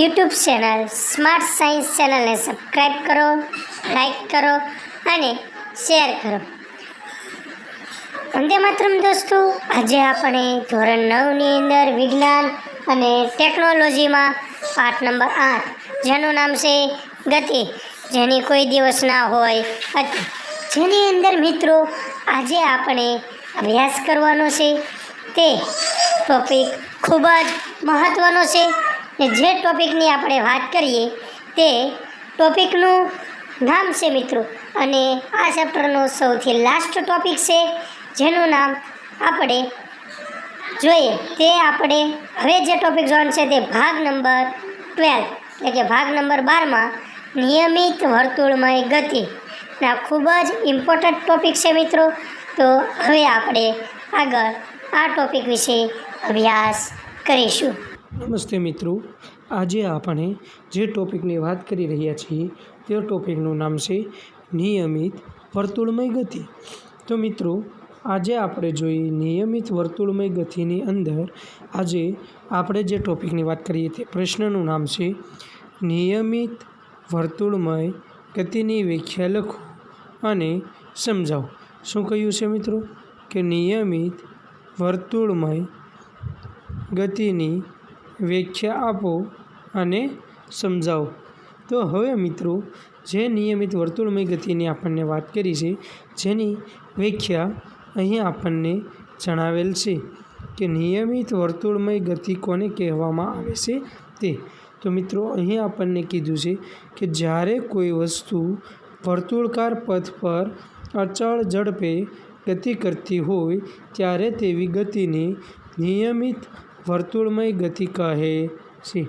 YouTube channel smart science ચેનલને subscribe કરો like કરો અને શેર કરો. વંદે માતરમ દોસ્તો, આજે આપણે ધોરણ નવની અંદર વિજ્ઞાન અને ટેકનોલોજીમાં પાઠ નંબર આઠ, જેનું નામ છે ગતિ, જેની કોઈ દિવસ ના હોય હતી જેની અંદર મિત્રો, આજે આપણે અભ્યાસ કરવાનો છે. તે ટોપિક ખૂબ જ મહત્ત્વનો છે. ને જે ટોપિકની આપણે વાત કરીએ તે ટોપિકનું નામ છે મિત્રો. અને આ ચેપ્ટરનો સૌથી લાસ્ટ ટોપિક છે, જેનું નામ આપણે જોઈએ. તે આપણે હવે જે ટોપિક જોવાનું છે તે ભાગ નંબર ટ્વેલ્વ એટલે કે ભાગ નંબર બારમાં નિયમિત વર્તુળમય ગતિ. આ ખૂબ જ ઇમ્પોર્ટન્ટ ટોપિક છે મિત્રો. તો હવે આપણે આગળ આ ટોપિક વિશે અભ્યાસ કરીશું. નમસ્તે મિત્રો. આજે આપણે જે ટોપિકની વાત કરી રહ્યા છીએ, તે ટોપિકનું નામ છે નિયમિત વર્તુળમય ગતિ. તો મિત્રો, આજે આપણે જોઈએ નિયમિત વર્તુળમય ગતિની અંદર આજે આપણે જે ટોપિકની વાત કરીએ, તે પ્રશ્નનું નામ છે નિયમિત વર્તુળમય ગતિની વ્યાખ્યા લખો અને સમજાવો. શું કહ્યું છે મિત્રો? કે નિયમિત વર્તુળમય ગતિની વ્યાખ્યા આપો અને સમજાવો. તો હવે મિત્રો, જે નિયમિત વર્તુળમય ગતિની આપણને વાત કરી છે, જેની વ્યાખ્યા અહીં આપણને જણાવેલ છે કે નિયમિત વર્તુળમય ગતિ કોને કહેવામાં આવે છે તે. તો મિત્રો, અહીં આપણને કીધું છે કે જ્યારે કોઈ વસ્તુ વર્તુળકાર પથ પર અચળ ઝડપે ગતિ કરતી હોય, ત્યારે તેવી ગતિને નિયમિત વર્તુળમય ગતિ કહે છે.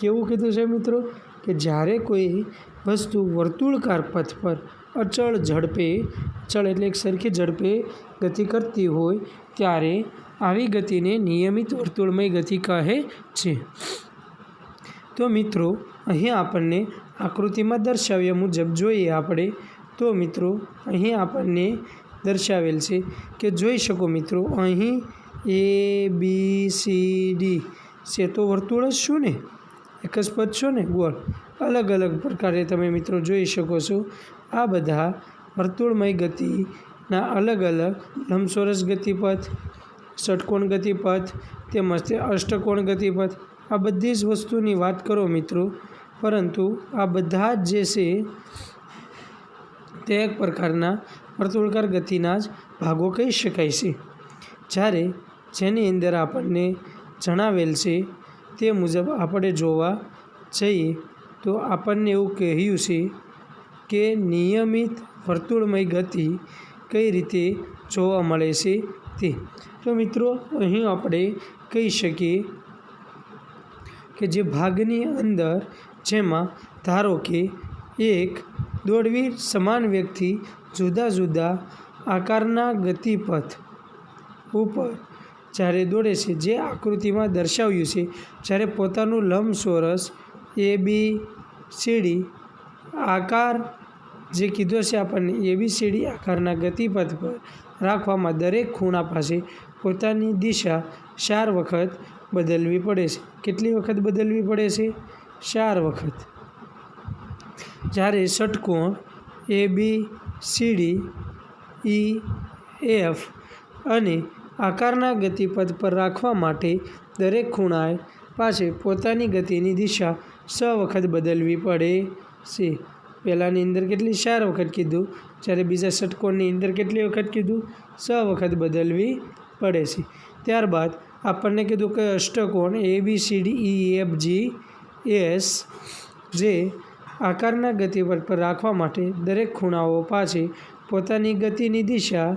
કેવું કીધું છે મિત્રો? કે જ્યારે કોઈ વસ્તુ વર્તુળકાર પથ પર અચળ ઝડપે, અચળ એટલે એક સરખી ઝડપે ગતિ કરતી હોય, ત્યારે આવી ગતિને નિયમિત વર્તુળમય ગતિ કહે છે. તો મિત્રો, અહીં આપણને આકૃતિમાં દર્શાવ્યા મુજબ જોઈએ આપણે, તો મિત્રો, અહીં આપણને દર્શાવેલ છે કે જોઈ શકો મિત્રો, અહીં એ, બી, સી, ડી. છે તો વર્તુળ જ શું ને? એક જ પદ છો ને? ગોળ અલગ અલગ પ્રકારે તમે મિત્રો જોઈ શકો છો. આ બધા વર્તુળમય ગતિના અલગ અલગ લંબચોરસ ગતિપથ ષટકોણ ગતિપથ તેમજ તે અષ્ટકોણ ગતિપથ આ બધી જ વસ્તુની વાત કરો મિત્રો. પરંતુ આ બધા જ જે છે તે એક પ્રકારના વર્તુળકાર ગતિના જ ભાગો કહી શકાય છે. જ્યારે જેની અંદર આપણને જણાવેલ છે તે મુજબ આપણે જોવા જઈએ તો આપણને એવું કહ્યું છે કે નિયમિત વર્તુળમય ગતિ કઈ રીતે જોવા મળે છે તે. તો મિત્રો, અહીં આપણે કહી શકીએ કે જે ભાગની અંદર જેમાં ધારો કે એક દોડવીર સમાન વ્યક્તિ જુદા જુદા આકારના ગતિપથ ઉપર જ્યારે દોડે છે, જે આકૃતિમાં દર્શાવ્યું છે, જ્યારે પોતાનું લંબચોરસ એ બી સીડી આકાર જે કીધો છે આપણને એ બી સીડી આકારના ગતિપથ પર રાખવામાં દરેક ખૂણા પાસે પોતાની દિશા ચાર વખત બદલવી પડે છે. કેટલી વખત બદલવી પડે છે? ચાર વખત. જ્યારે ષટકોણ એ બી સીડી ઈ એફ અને આકારના ગતિપથ પર રાખવા માટે દરેક ખૂણાએ પાસે પોતાની ગતિની દિશા છ વખત બદલવી પડે છે. પહેલાંની અંદર કેટલી ચાર વખત કીધું, જ્યારે બીજા ષટકોણની અંદર કેટલી વખત કીધું છ વખત બદલવી પડે છે. ત્યારબાદ આપણને કીધું કે અષ્ટકોણ A B C D E F G S જે આકારના ગતિપથ પર રાખવા માટે દરેક ખૂણાઓ પાસે પોતાની ગતિની દિશા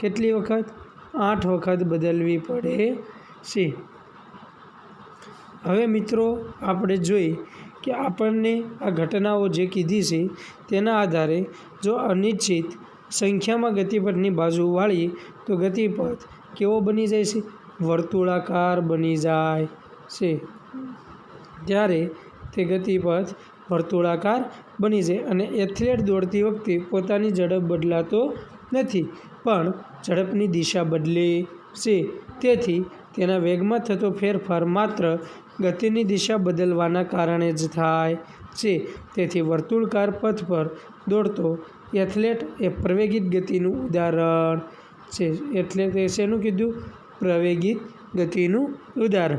કેટલી વખત? આઠ વખત બદલવી પડે છે. હવે મિત્રો, આપણે જોઈ કે આપણને આ ઘટનાઓ જે કીધી છે, તેના આધારે જો અનિશ્ચિત સંખ્યામાં ગતિપથની બાજુ વાળીએ, તો ગતિપથ કેવો બની જાય છે? વર્તુળાકાર બની જાય છે. ત્યારે તે ગતિપથ વર્તુળાકાર બની જાય અને એથ્લેટ દોડતી વખતે પોતાની ઝડપ બદલાતો નથી. પણ ઝડપની દિશા બદલે છે તેથી તેના વેગમાં થતો ફેરફાર માત્ર ગતિની દિશા બદલવાના કારણે જ થાય છે. તેથી વર્તુળકાર પથ પર દોડતો એથ્લેટ એ પ્રવેગિત ગતિનું ઉદાહરણ છે. એટલે તે શેનું કીધું? પ્રવેગિત ગતિનું ઉદાહરણ.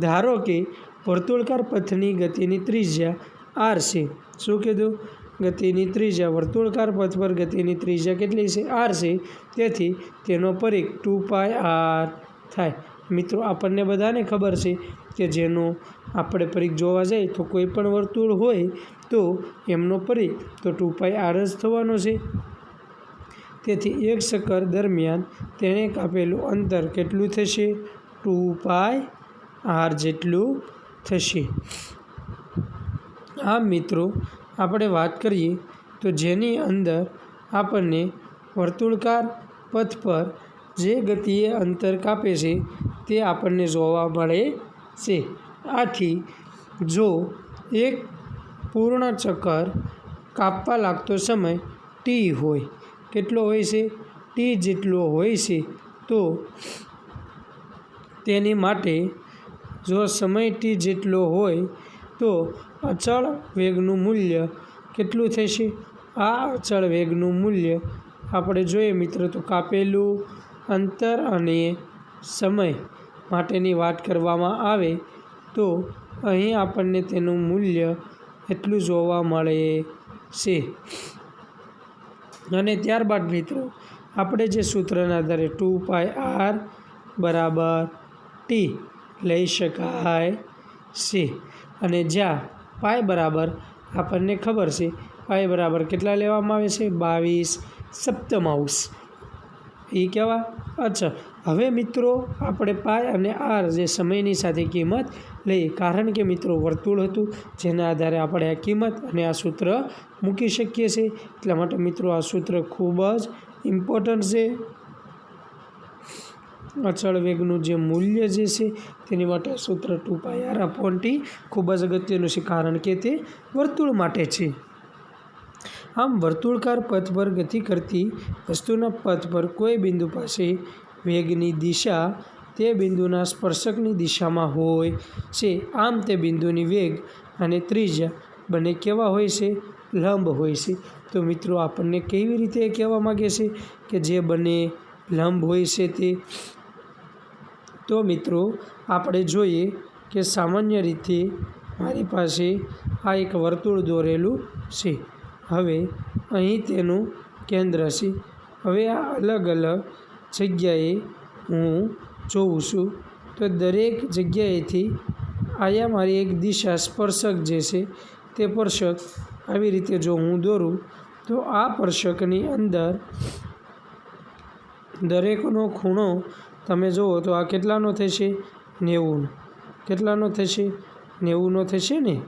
ધારો કે વર્તુળકાર પથની ગતિની ત્રિજ્યા આર છે. શું કીધું? ગતિની ત્રિજ્યા. વર્તુળકાર પથ પર ગતિની ત્રિજ્યા કેટલી છે? આર છે. તેથી તેનો પરીખ ટુ પાય આર થાય. મિત્રો, આપણને બધાને ખબર છે કે જેનો આપણે પરીખ જોવા જઈએ તો કોઈ પણ વર્તુળ હોય તો એમનો પરીખ તો ટુ પાય આર જ થવાનો છે. તેથી એક ચક્કર દરમિયાન તેણે કાપેલું અંતર કેટલું થશે? ટુ પાય આર જેટલું થશે. આ મિત્રો આપણે વાત કરીએ તો જેની અંદર આપણને વર્તુળકાર પથ પર જે ગતિએ અંતર કાપે છે તે આપણને જોવા મળે છે. આથી જો એક પૂર્ણ ચક્કર કાપવા લાગતો સમય ટી હોય, કેટલો હોય છે? ટી જેટલો હોય છે, તો તેની માટે જો સમય ટી જેટલો હોય, તો અચળ વેગનું મૂલ્ય કેટલું થશે? આ અચળ વેગનું મૂલ્ય આપણે જોઈએ મિત્રો, તો કાપેલું અંતર અને સમય માટેની વાત કરવામાં આવે તો અહીં આપણને તેનું મૂલ્ય એટલું જોવા મળે છે. અને ત્યારબાદ મિત્રો, આપણે જે સૂત્રના આધારે ટુ પાય આર બરાબર ટી લઈ શકાય છે. અને જ્યાં પાય બરાબર આપણને ખબર છે. પાય બરાબર કેટલા લેવામાં આવે છે? બાવીસ. સપ્તમાંશ. એ કહેવા અચ્છા. હવે મિત્રો આપણે પાય અને આર જે સમયની સાથે કિંમત લઈએ. કારણ કે મિત્રો વર્તુળ હતું, જેના આધારે આપણે આ કિંમત અને આ સૂત્ર મૂકી શકીએ છીએ. એટલા માટે મિત્રો આ સૂત્ર ખૂબ જ ઇમ્પોર્ટન્ટ છે. અચળ વેગનું જે મૂલ્ય જે છે, તેની માટે સૂત્ર two pi R upon T ખૂબ જ અગત્યનું છે, કારણ કે તે વર્તુળ માટે છે. આમ, વર્તુળકાર પથ પર ગતિ કરતી વસ્તુના પથ પર કોઈ બિંદુ પાસે વેગની દિશા તે બિંદુના સ્પર્શકની દિશામાં હોય છે. આમ, તે બિંદુની વેગ અને ત્રિજ્યા બંને કેવા હોય છે? લંબ હોય છે. તો મિત્રો, આપણને કેવી રીતે કહેવા માગે છે કે જે બંને લંબ હોય છે તે તો મિત્રો, આપણે જોઈએ કે સામાન્ય રીતે મારી પાસે આ એક વર્તુળ દોરેલું છે. હવે અહીં તેનું કેન્દ્ર છે. હવે આ અલગ અલગ જગ્યાએ હું જોઉં છું. તો દરેક જગ્યાએથી આયા મારી એક દિશા સ્પર્શક જે છે તે સ્પર્શક. આવી રીતે જો હું દોરું, તો આ સ્પર્શકની અંદર દરેકનો ખૂણો તમે જુઓ તો આ કેટલાનો થશે? નેવુંનો. કેટલાનો થશે? નેવુંનો થશે ને?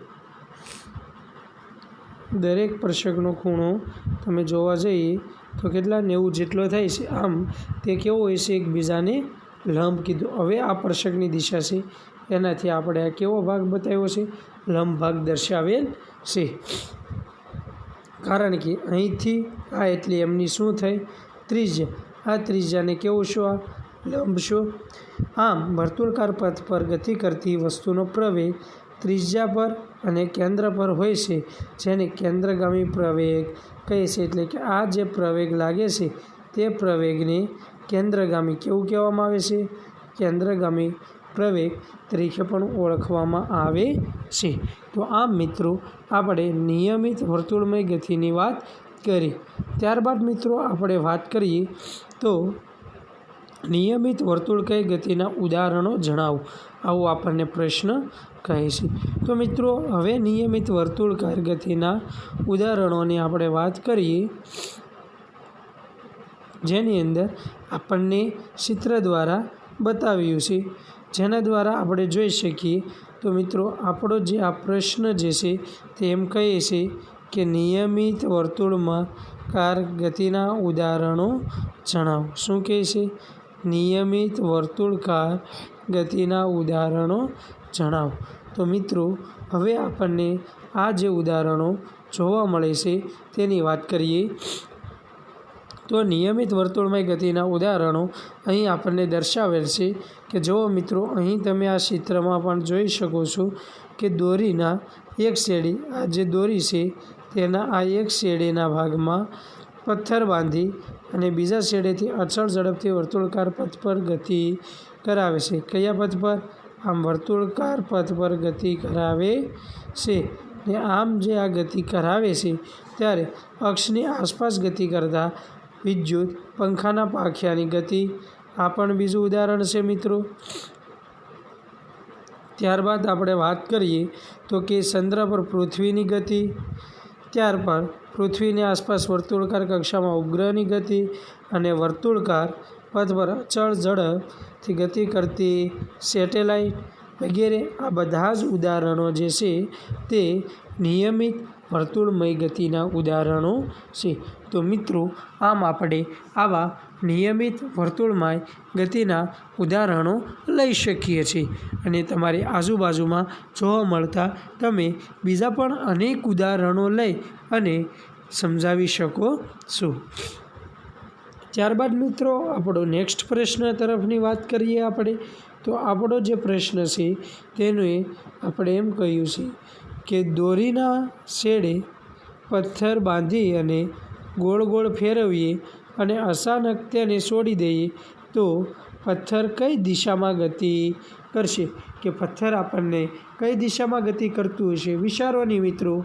દરેક સ્પર્શકનો ખૂણો તમે જોવા જઈએ તો કેટલા નેવું જેટલો થાય છે? આમ તે કેવો હોય છે? એકબીજાને લંબ કીધું. હવે આ સ્પર્શકની દિશા છે. એનાથી આપણે આ કેવો ભાગ બતાવ્યો છે? લંબ ભાગ દર્શાવેલ છે. કારણ કે અહીંથી આ એટલે એમની શું થઈ? ત્રિજ્યા આ ત્રિજ્યાને કેવું શું આ? લંબ આમ વર્તુળકાર પથ પર ગતિ કરતી વસ્તુનો પ્રવેગ ત્રિજ્યા પર અને કેન્દ્ર પર હોય છે, જેને કેન્દ્રગામી પ્રવેગ કહે છે, એટલે કે આ જે પ્રવેગ લાગે છે, તે પ્રવેગને કેન્દ્રગામી કેવું કહેવામાં આવે છે? કેન્દ્રગામી પ્રવેગ તરીકે પણ ઓળખવામાં આવે છે. તો આમ મિત્રો, આપણે નિયમિત વર્તુળમય ગતિની વાત કરી. ત્યારબાદ મિત્રો, આપણે વાત કરીએ તો નિયમિત વર્તુળ કઈ ગતિના ઉદાહરણો જણાવો? આવો આપણને પ્રશ્ન કહે છે તો મિત્રો, હવે નિયમિત વર્તુળકાર ગતિના ઉદાહરણોની આપણે વાત કરીએ. જેની અંદર આપણને ચિત્ર દ્વારા બતાવ્યું છે. જેના દ્વારા આપણે જોઈ શકીએ. તો મિત્રો, આપણો જે આ પ્રશ્ન જે છે તે એમ કહે છે કે નિયમિત વર્તુળમાં કાર ગતિના ઉદાહરણો જણાવો. શું કહે છે? નિયમિત વર્તુળકાર ગતિના ઉદાહરણો જણાવો. તો મિત્રો, હવે આપણને આ જે ઉદાહરણો જોવા મળે છે તેની વાત કરીએ. તો નિયમિત વર્તુળમય ગતિના ઉદાહરણો અહીં આપણને દર્શાવેલ છે કે જુઓ મિત્રો, અહીં તમે આ ચિત્રમાં પણ જોઈ શકો છો કે દોરીના એક શેડી, આ જે દોરી છે તેના આ એક શેડીના ભાગમાં પથ્થર બાંધી અને બીજા શેડેથી અચળ ઝડપથી વર્તુળાકાર પથ પર ગતિ કરાવે છે. કયા પથ પર? આમ વર્તુળાકાર પથ પર ગતિ કરાવે છે ને આમ જે આ ગતિ કરાવે છે ત્યારે અક્ષની આસપાસ ગતિ કરતા વિદ્યુત પંખાના પાંખિયાની ગતિ આ પણ બીજું ઉદાહરણ છે મિત્રો. ત્યારબાદ આપણે વાત કરીએ તો કે ચંદ્ર પર પૃથ્વીની ગતિ ત્યાર પર પૃથ્વીની આસપાસ વર્તુળાકાર કક્ષામાં ઉપગ્રહની ગતિ અને વર્તુળાકાર પથ પર અચળ ઝડપથી ગતિ કરતી સેટેલાઇટ વગેરે આ બધા જ ઉદાહરણો જે છે તે નિયમિત વર્તુળમય ગતિના ઉદાહરણો છે. તો મિત્રો, આમ આપણે આવા નિયમિત વર્તુળમય ગતિના ઉદાહરણો લઈ શકીએ છીએ. અને તમારી આજુબાજુમાં જોવા મળતા તમે બીજા પણ અનેક ઉદાહરણો લઈ અને સમજાવી શકો છો. ત્યારબાદ મિત્રો, આપણો નેક્સ્ટ પ્રશ્ન તરફની વાત કરીએ આપણે. તો આપણો જે પ્રશ્ન છે, તેનું આપણે એમ કહ્યું છે કે દોરીના શેડે પથ્થર બાંધી અને ગોળ ગોળ ફેરવીએ અને અચાનક તેને છોડી દઈએ, તો પથ્થર કઈ દિશામાં ગતિ કરશે? કે પથ્થર આપણને કઈ દિશામાં ગતિ કરતું હશે? વિચારોની મિત્રો.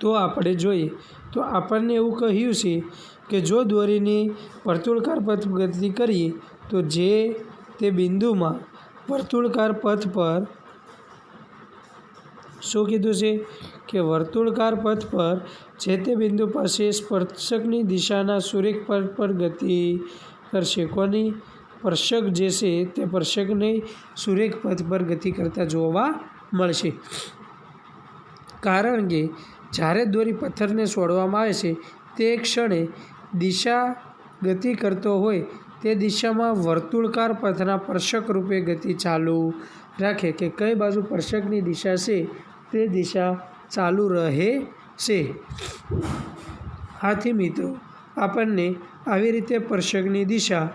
તો આપણે જોઈએ. તો આપણને એવું કહ્યું છે કે જો દોરીની વર્તુળકાર ગતિ કરીએ, તો જે તે બિંદુમાં વર્તુળાકાર પથ પર શું કીધું છે? કે વર્તુળાકાર પથ પર જે તે બિંદુ પાસે સ્પર્શકની દિશાના સુરેખ પથ પર ગતિ કરશે. કોની? સ્પર્શક જે છે તે સ્પર્શકને સુરેખ પથ પર ગતિ કરતા જોવા મળશે. કારણ કે જ્યારે દોરી પથ્થરને છોડવામાં આવે છે, તે ક્ષણે દિશા ગતિ કરતો હોય તે દિશામાં વર્તુળકાર પથના સ્પર્શક રૂપે ગતિ ચાલુ રાખે કે કઈ બાજુ સ્પર્શકની દિશા છે તે દિશા ચાલુ રહે છે. આથી મિત્રો, આપણને આવી રીતે સ્પર્શકની દિશા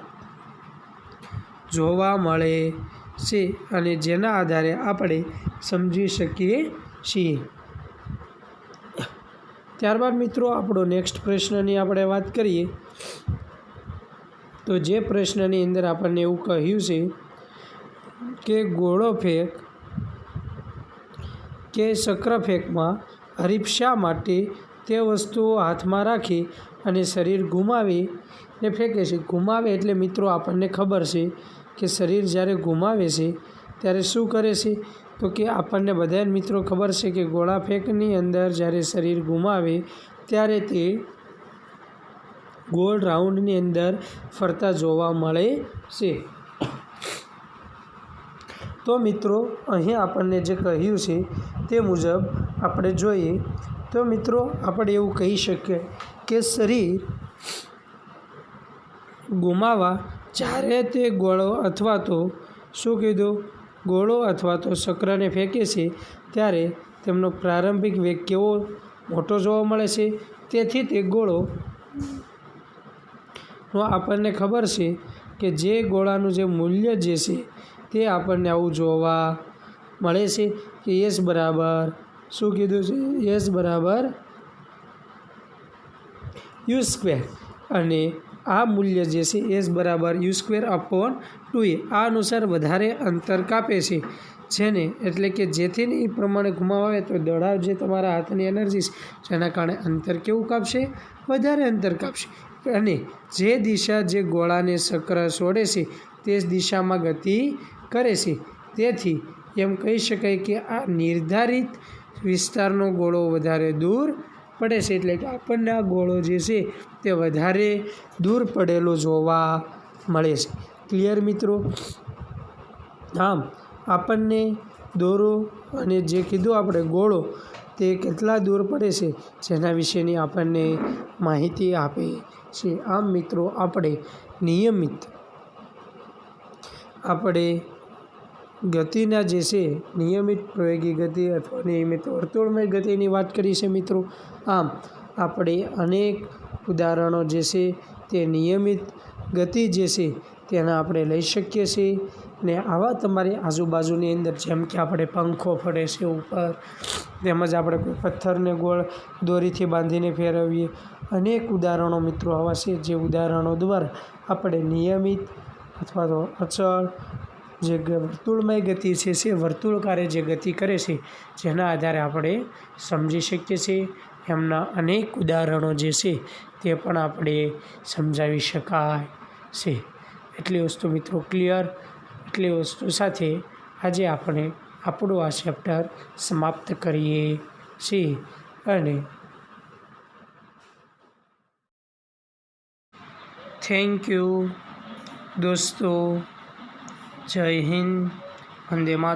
જોવા મળે છે અને જેના આધારે આપણે સમજી શકીએ છીએ. ત્યારબાદ મિત્રો, આપણો નેક્સ્ટ પ્રશ્નની આપણે વાત કરીએ. તો જે પ્રશ્નની અંદર આપણને એવું કહ્યું છે કે ગોળો ફેંક કે ચક્ર ફેંકમાં હરીફ શા માટે તે વસ્તુઓ હાથમાં રાખી અને શરીર ગુમાવી ને ફેંકે છે. ગુમાવે એટલે મિત્રો આપણને ખબર છે કે શરીર જ્યારે ગુમાવે છે ત્યારે શું કરે છે? તો કે આપણને બધાને મિત્રો ખબર છે કે ગોળા ફેંકની અંદર જ્યારે શરીર ગુમાવે ત્યારે તે ગોળ રાઉન્ડની અંદર ફરતા જોવા મળે છે. તો મિત્રો, અહીં આપણને જે કહ્યું છે તે મુજબ આપણે જોઈએ. તો મિત્રો, આપણે એવું કહી શકીએ કે શરીર ગુમાવા જ્યારે તે ગોળો અથવા તો શું કીધું? ગોળો અથવા તો શક્રને ફેંકે છે, ત્યારે તેમનો પ્રારંભિક વેગ કેવો? મોટો જોવા મળે છે. તેથી તે ગોળો આપણને ખબર છે કે જે ગોળાનું જે મૂલ્ય જે છે તે આપણને આવું જોવા મળે છે કે યસ બરાબર, શું કીધું છે? યસ બરાબર યુ સ્ક્વેર અને આ મૂલ્ય જે છે એસ બરાબર U square upon two A આ અનુસાર વધારે અંતર કાપે છે. જેને એટલે કે જેથી એ પ્રમાણે ઘુમાવે તો દડાવ જે તમારા હાથની એનર્જી છે, જેના કારણે અંતર કેવું કાપશે? વધારે અંતર કાપશે. અને જે દિશા જે ગોળાને ચક્ર છોડે છે, તે દિશામાં ગતિ કરે છે. તેથી એમ કહી શકાય કે આ નિર્ધારિત વિસ્તારનો ગોળો વધારે દૂર પડે છે, એટલે કે આપણને આ ગોળો જે છે, તે વધારે દૂર પડેલો જોવા મળે છે. ક્લિયર મિત્રો? આમ, આપણને દોરો અને જે કીધું આપણે ગોળો, તે કેટલા દૂર પડે છે, જેના વિશેની આપણને માહિતી આપે છે. આમ મિત્રો, આપણે નિયમિત આપણે ગતિના જે છે, નિયમિત પ્રયોગી ગતિ અથવા નિયમિત વર્તુળમય ગતિની વાત કરી છે મિત્રો. આમ, આપણે અનેક ઉદાહરણો જે છે, તે નિયમિત ગતિ જે છે, તેના આપણે લઈ શકીએ છીએ. ને આવા તમારી આજુબાજુની અંદર, જેમ કે આપણે પંખો ફરે છે ઉપર, તેમજ આપણે કોઈ પથ્થરને ગોળ દોરીથી બાંધીને ફેરવીએ. અનેક ઉદાહરણો મિત્રો આવા છે, જે ઉદાહરણો દ્વારા આપણે નિયમિત અથવા તો અચળ જે વર્તુળમય ગતિ છે છે વર્તુળકારે જે ગતિ કરે છે, જેના આધારે આપણે સમજી શકીએ છીએ. એમના અનેક ઉદાહરણો જે છે, તે પણ આપણે સમજાવી શકાય છે. એટલી વસ્તુ મિત્રો ક્લિયર એટલી વસ્તુ સાથે આજે આપણે આપણું આ ચેપ્ટર સમાપ્ત કરીએ છીએ અને થેન્ક યુ દોસ્તો. જય હિન્દ. વંદે માતરમ